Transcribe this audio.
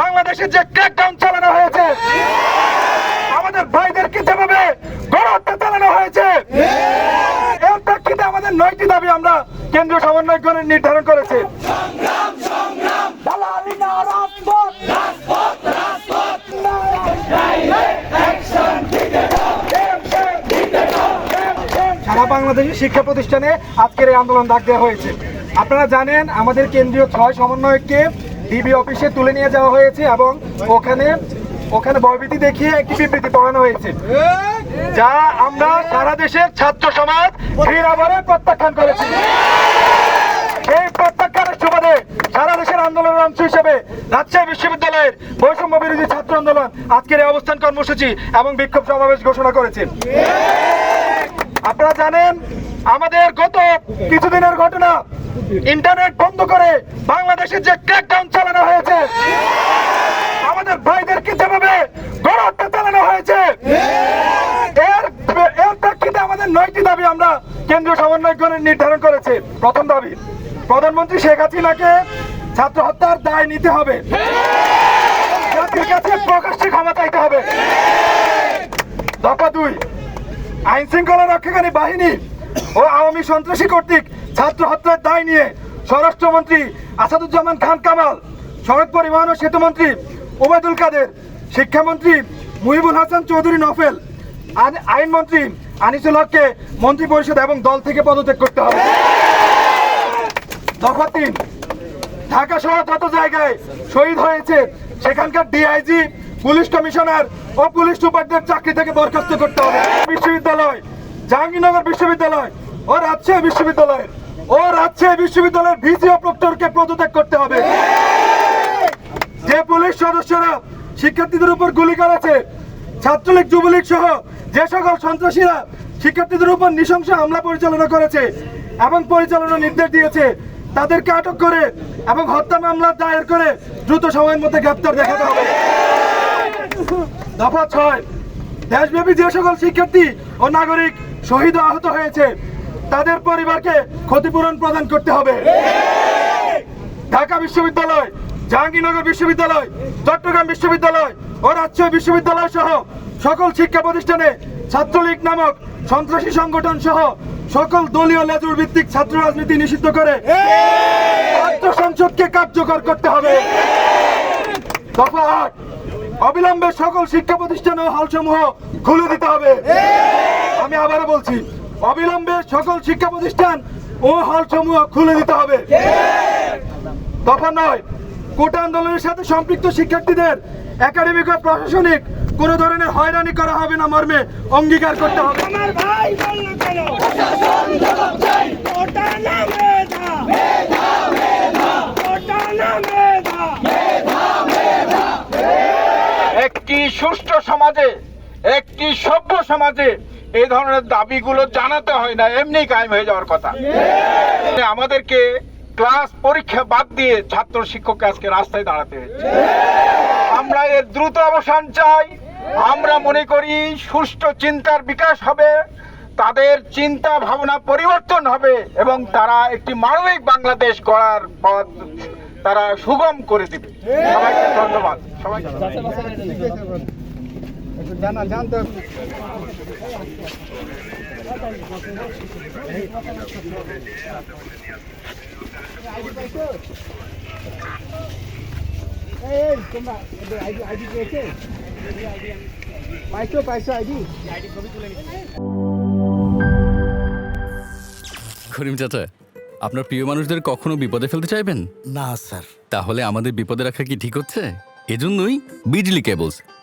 বাংলাদেশে যে ক্র্যাকডাউন চালানো হয়েছে, আমাদের ভাইদেরকে যেভাবে গণহত্যা চালানো হয়েছে, এর প্রেক্ষিতে আমাদের নয়টি দাবি আমরা কেন্দ্রীয় সমন্বয়কগণের নির্ধারণ করেছি। সারা বাংলাদেশের শিক্ষা প্রতিষ্ঠানে আজকের এই আন্দোলন ডাক দেওয়া হয়েছে। আপনারা জানেন, আমাদের কেন্দ্রীয় ছয় সমন্বয়ককে ডিবি অফিসে তুলে নিয়ে যাওয়া হয়েছে এবং ওখানে ওখানে ভয়ভীতি দেখিয়ে একটি বিবৃতি পড়ানো হয়েছে। যা আমরা সারা দেশের ছাত্র সমাজ ঘৃণাভরে প্রত্যাখ্যান করেছি। এই প্রত্যাখ্যানের সুবাদে সারা দেশের আন্দোলনের অংশ হিসেবে রাজশাহী বিশ্ববিদ্যালয়ের বৈষম্য বিরোধী ছাত্র আন্দোলন আজকের এই অবস্থান কর্মসূচি এবং বিক্ষোভ সমাবেশ ঘোষণা করেছে। আপনারা জানেন, আমাদের গত কিছুদিনের ঘটনা ইন্টারনেট বন্ধ করে বাংলাদেশে যে ক্র্যাকডাউন চালানো হয়েছে, আমাদের ভাইদেরকে যেভাবে গণহত্যা চালানো হয়েছে, এর এর প্রেক্ষিতে আমাদের নয়টি দাবি আমরা কেন্দ্রীয় সমন্বয়কগণের নির্ধারণ করেছে। প্রথম দাবি, প্রধানমন্ত্রী শেখ হাসিনাকে ছাত্র হত্যার দায় নিতে হবে। জাতির কাছে প্রকাশ্যে ক্ষমা চাইতে হবে। দফা দুই আইন শৃঙ্খলা রক্ষাকারী বাহিনী ও আওয়ামী সন্ত্রাসী কর্তৃক ছাত্র হত্যার দায় নিয়ে স্বরাষ্ট্রমন্ত্রী আসাদুজ্জামান খান কামাল, সড়ক পরিবহন ও সেতু মন্ত্রী ওবায়দুল কাদের, শিক্ষামন্ত্রী মুহিবুল হাসান চৌধুরী নফেল আইন- আইনমন্ত্রী আনিসুল হককে মন্ত্রী পরিষদ এবং দল থেকে পদত্যাগ করতে হবে। দফা তিন, ঢাকা সহ যত জায়গায় শহীদ হয়েছে, সেখানকার ডিআইজি পুলিশ কমিশনার ও পুলিশ সুপারদের চাকরি থেকে বরখাস্ত করতে হবে। বিশ্ববিদ্যালয়, জাহাঙ্গীরনগর বিশ্ববিদ্যালয় ও রাজশাহী বিশ্ববিদ্যালয় ও রাজশাহী বিশ্ববিদ্যালয়ের ভিসি ও প্রক্টরকে পদত্যাগ করতে হবে। যে পুলিশ সদস্যরা শিক্ষার্থীদের উপর গুলি করেছে, ছাত্রলীগ, যুবলীগ সহ যে সকল সন্ত্রাসীরা শিক্ষার্থীদের উপর নৃশংস হামলা পরিচালনা করেছে এবং পরিচালনা নির্দেশ দিয়েছে, তাদেরকে আটক করে এবং হত্যা মামলা দায়ের করে দ্রুত সময়ের মধ্যে গ্রেপ্তার দেখাতে হবে। দফা ছয়, দেশব্যাপী যে সকল শিক্ষার্থী ও নাগরিক শহীদ আহত হয়েছে তাদের পরিবারকে ক্ষতিপূরণ প্রদান করতে হবে। ঢাকা বিশ্ববিদ্যালয়, জাহাঙ্গীরনগর বিশ্ববিদ্যালয়, চট্টগ্রাম বিশ্ববিদ্যালয় ও রাজশাহী বিশ্ববিদ্যালয় সহ সকল শিক্ষা প্রতিষ্ঠানে ছাত্রলীগ নামক সন্ত্রাসী সংগঠন সহ সকল দলীয় লেজুর ভিত্তিক ছাত্র রাজনীতি নিষিদ্ধ করে ছাত্র সংসদকে কার্যকর করতে হবে। দফা আট, অবিলম্বে সকল শিক্ষা প্রতিষ্ঠান ও হলসমূহ খুলে দিতে হবে। আমি আবারও বলছি অবিলম্বে সকল শিক্ষা প্রতিষ্ঠান ও হলসমূহ খুলে দিতে হবে। দফা নয় কোটা আন্দোলনের সাথে সম্পৃক্ত শিক্ষার্থীদের একাডেমিক ও প্রশাসনিক কোনো ধরনের হয়রানি করা হবে না মর্মে অঙ্গীকার করতে হবে। আমার ভাই বলল কেন? ওটা না মেধা। ওটা না মেধা। একটি সুষ্ঠু সমাজে একটি সভ্য সমাজে এই ধরনের দাবিগুলো জানাতে হয় না এমনি কায়েম হয়ে যাওয়ার কথা। আমাদেরকে ক্লাস পরীক্ষা বাদ দিয়ে ছাত্র শিক্ষককে আজকে রাস্তায় দাঁড়াতে হয়েছে। আমরা এর দ্রুত অবসান চাই। আমরা মনে করি সুষ্ঠু চিন্তার বিকাশ হবে তাদের চিন্তা ভাবনা পরিবর্তন হবে এবং তারা একটি মানবিক বাংলাদেশ গড়ার পথ তারা সুগম করে দিবে। সবাইকে ধন্যবাদ। সবাইকে করিম চাচা আপনার প্রিয় মানুষদের কখনো বিপদে ফেলতে চাইবেন? না স্যার। তাহলে আমাদের বিপদে রাখা কি ঠিক হচ্ছে? এজন্যই বিজলি কেবলস।